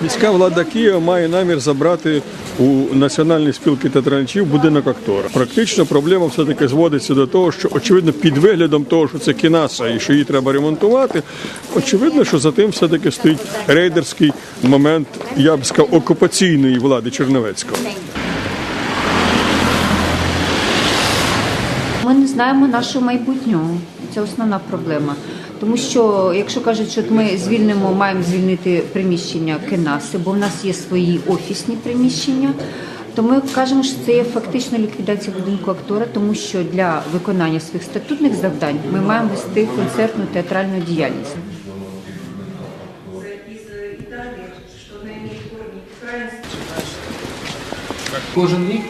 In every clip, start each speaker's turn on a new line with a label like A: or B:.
A: Міська влада Києва має намір забрати у національної спілки театральників будинок актора. Практично проблема все-таки зводиться до того, що очевидно під виглядом того, що це кінаса і що її треба ремонтувати. Очевидно, що за тим все-таки стоїть рейдерський момент, я б сказав, окупаційної влади Черновецького.
B: Ми не знаємо нашого майбутнього. Це основна проблема. Тому що, якщо кажуть, що ми звільнимо, маємо звільнити приміщення Кенаси, бо в нас є свої офісні приміщення, то ми кажемо, що це є фактично ліквідація будинку актора, тому що для виконання своїх статутних завдань ми маємо вести концертну театральну діяльність.
C: Кожен рік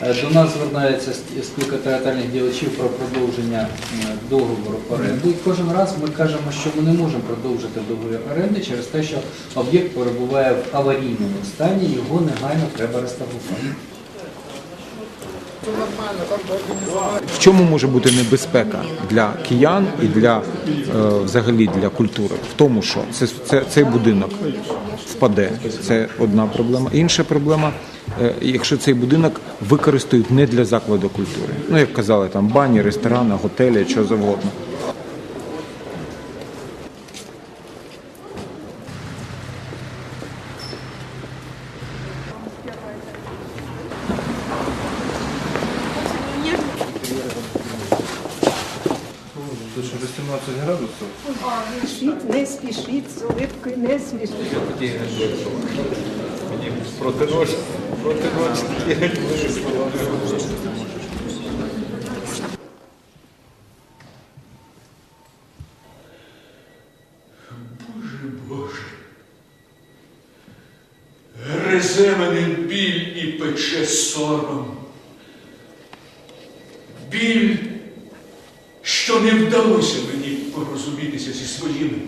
C: до нас звертається спілка театральних діячів про продовження е, договору оренди. І кожен раз ми кажемо, що ми не можемо продовжити договір оренди через те, що об'єкт перебуває в аварійному стані, його негайно треба реставрувати.
D: В чому може бути небезпека для киян і для е, взагалі для культури? В тому, що це, це, цей будинок впаде. Це одна проблема. Інша проблема, е, якщо цей будинок використають не для закладу культури. Ну, як казали, там бані, ресторани, готелі, що завгодно.
E: Ще 18 градусів.
F: Спішіть, не спішіть, з улипкою не спішіть.
E: Проти ночі. Проти ночі.
G: Боже. Гризе мене біль і пече сором. Біль, що не вдалося мені порозумітися зі своїми